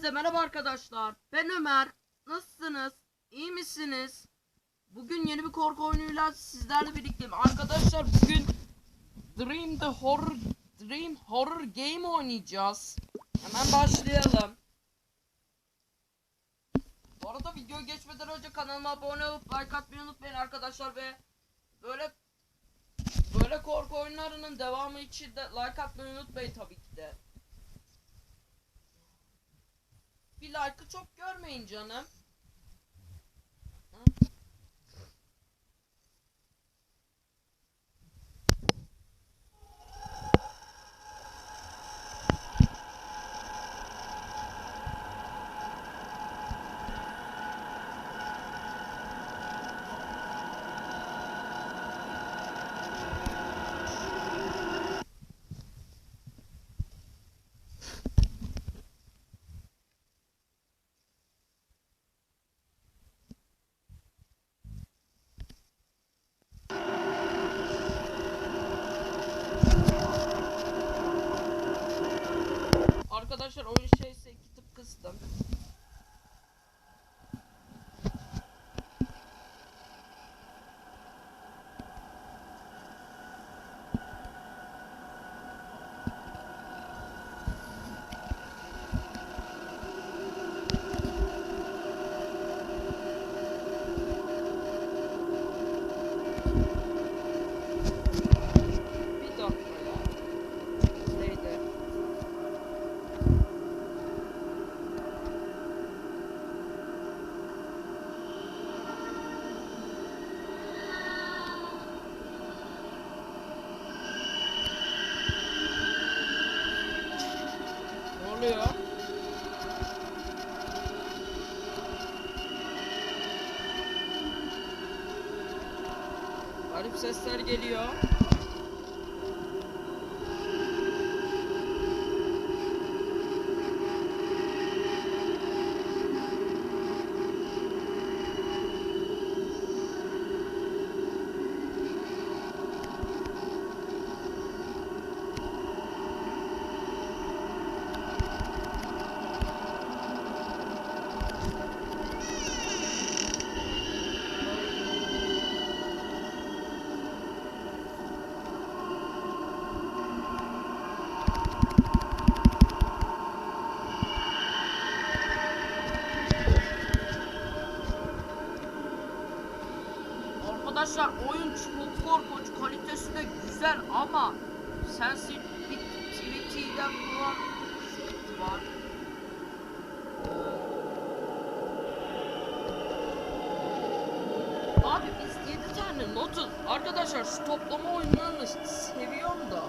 Hepinize merhaba arkadaşlar. Ben Ömer. Nasılsınız? İyi misiniz? Bugün yeni bir korku oyunuyla sizlerle birlikteyim. Arkadaşlar bugün Dream the Horror Dream Horror Game oynayacağız. Hemen başlayalım. Bu arada video geçmeden önce kanalıma abone olup like atmayı unutmayın arkadaşlar ve böyle böyle korku oyunlarının devamı için de like atmayı unutmayın tabii ki de. Bir like'ı çok görmeyin canım. Garip sesler geliyor. Arkadaşlar oyun çok korkunç, kalitesi de güzel ama sensitivity'den sıkıntı var. Abi biz 7 tane notuz. Arkadaşlar şu toplama oyunlarını seviyorum da.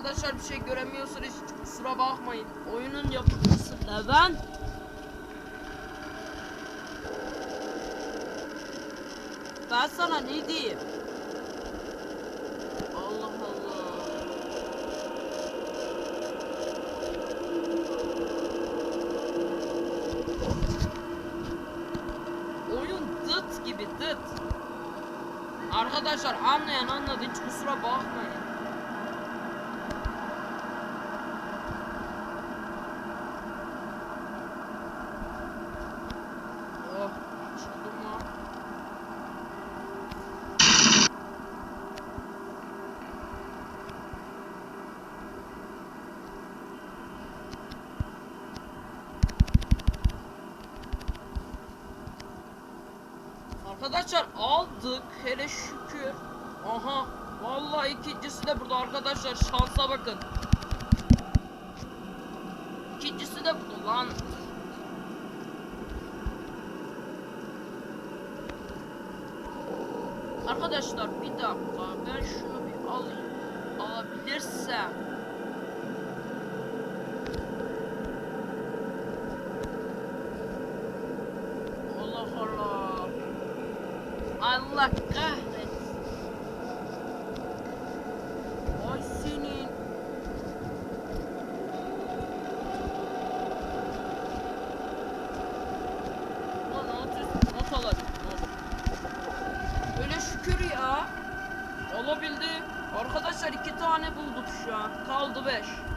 Arkadaşlar bir şey göremiyorsunuz hiç kusura bakmayın. Oyunun yapımcısı neden? Ben sana ne diyeyim? Allah Allah. Oyun dıt gibi dıt. Arkadaşlar anlayan anladı hiç kusura bakmayın. Oh, çıktım lan. Arkadaşlar aldık hele şükür. Aha vallahi ikincisi de burada arkadaşlar şansa bakın. İkincisi de burada lan. Arkadaşlar bir dakika ben şunu bir alayım. Alabilirsem. Allah kahretsin. Ay senin. Alt üst not not. Öyle şükür ya. Olabildi. Arkadaşlar iki tane bulduk şu an. Kaldı beş.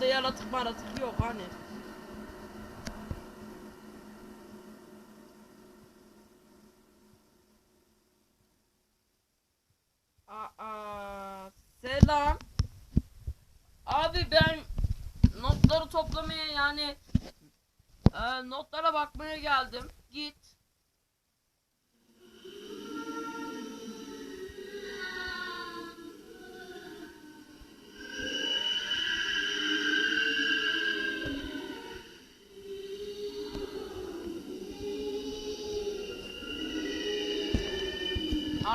Bunda yaratık maratık yok hani. Aa, selam. Abi ben notları toplamaya yani e, notlara bakmaya geldim. Git.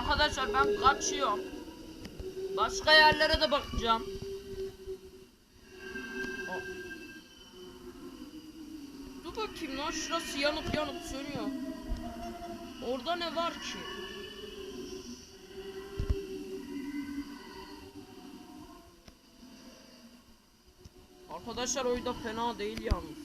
Arkadaşlar ben kaçıyorum. Başka yerlere de bakacağım. Aa. Dur bakayım lan şurası yanıp yanıp sönüyor. Orada ne var ki? Arkadaşlar oyunda fena değil yalnız.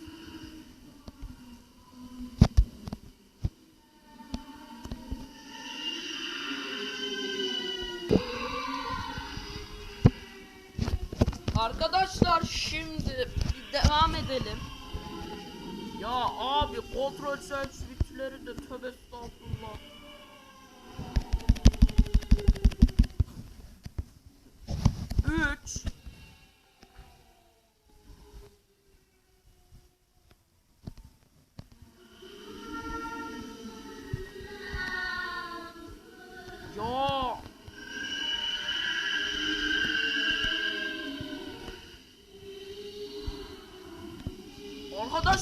Arkadaşlar şimdi devam edelim. Ya abi kontrol sensitleri de tövbe estağfurullah.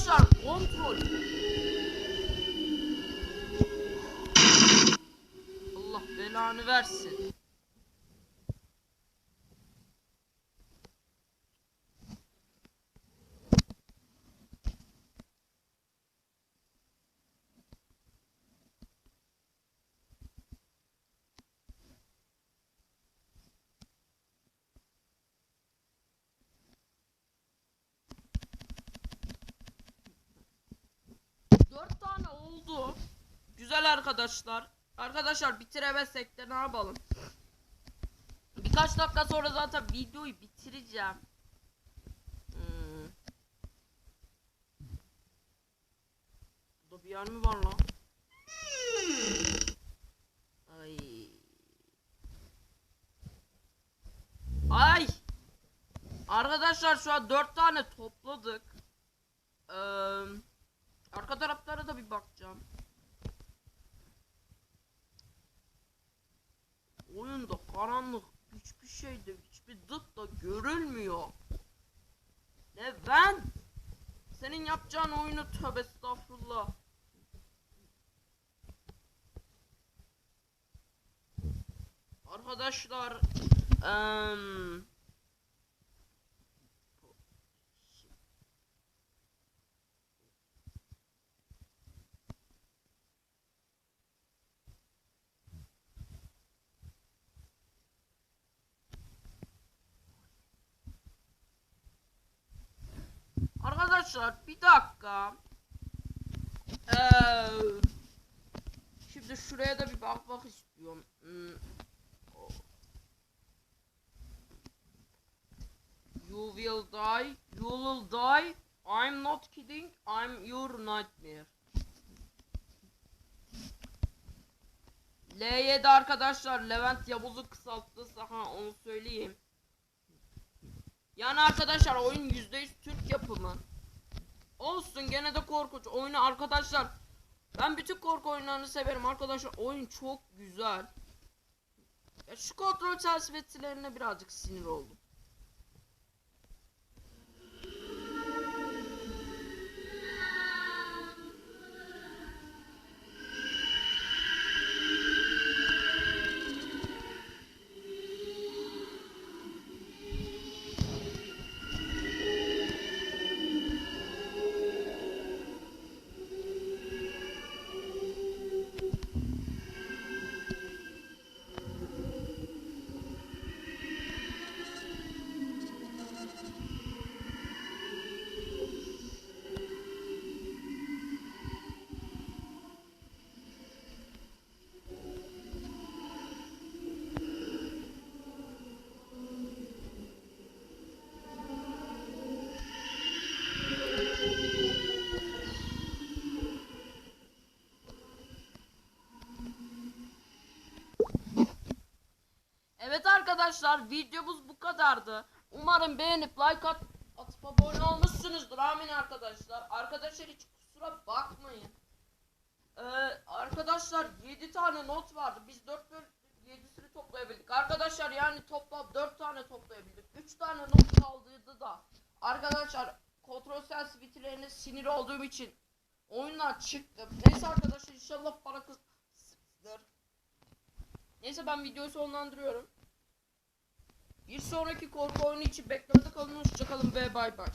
Arkadaşlar kontrol. Allah belanı versin. Oldu. Güzel arkadaşlar. Arkadaşlar bitiremezsek de ne yapalım? Birkaç dakika sonra zaten videoyu bitireceğim. Hmm. Burada bir yer mi var lan? Ay. Ay. Arkadaşlar şu an dört tane topladık. Eee Arka taraflara da bir bakacağım. Oyunda karanlık hiçbir şeyde hiçbir dıt da görülmüyor. Ne ben? Senin yapacağın oyunu tövbe estağfurullah. Arkadaşlar eee Arkadaşlar bir dakika. Ee, şimdi şuraya da bir bakmak istiyorum. Hmm. You will die. You will die. I'm not kidding. I'm your nightmare. L7 arkadaşlar Levent Yavuz'u kısalttısı ha onu söyleyeyim. Yani arkadaşlar oyun %100 Türk yapımı. Olsun gene de korkunç. Oyunu arkadaşlar ben bütün korku oyunlarını severim arkadaşlar. Oyun çok güzel. Ya şu kontrol çerçevelerine birazcık sinir oldum. Arkadaşlar videomuz bu kadardı. Umarım beğenip like at atıp abone olmuşsunuzdur. Amin arkadaşlar. Arkadaşlar hiç kusura bakmayın. Ee, arkadaşlar 7 tane not vardı. Biz 4 bölüm 7'sini toplayabildik. Arkadaşlar yani toplam 4 tane toplayabildik. 3 tane not kaldıydı da. Arkadaşlar kontrol sensitivity'lerine sinir olduğum için oyundan çıktım. Neyse arkadaşlar inşallah para kısmıdır. Neyse ben videoyu sonlandırıyorum. Bir sonraki korku oyunu için beklemede kalın. Hoşçakalın ve bay bay.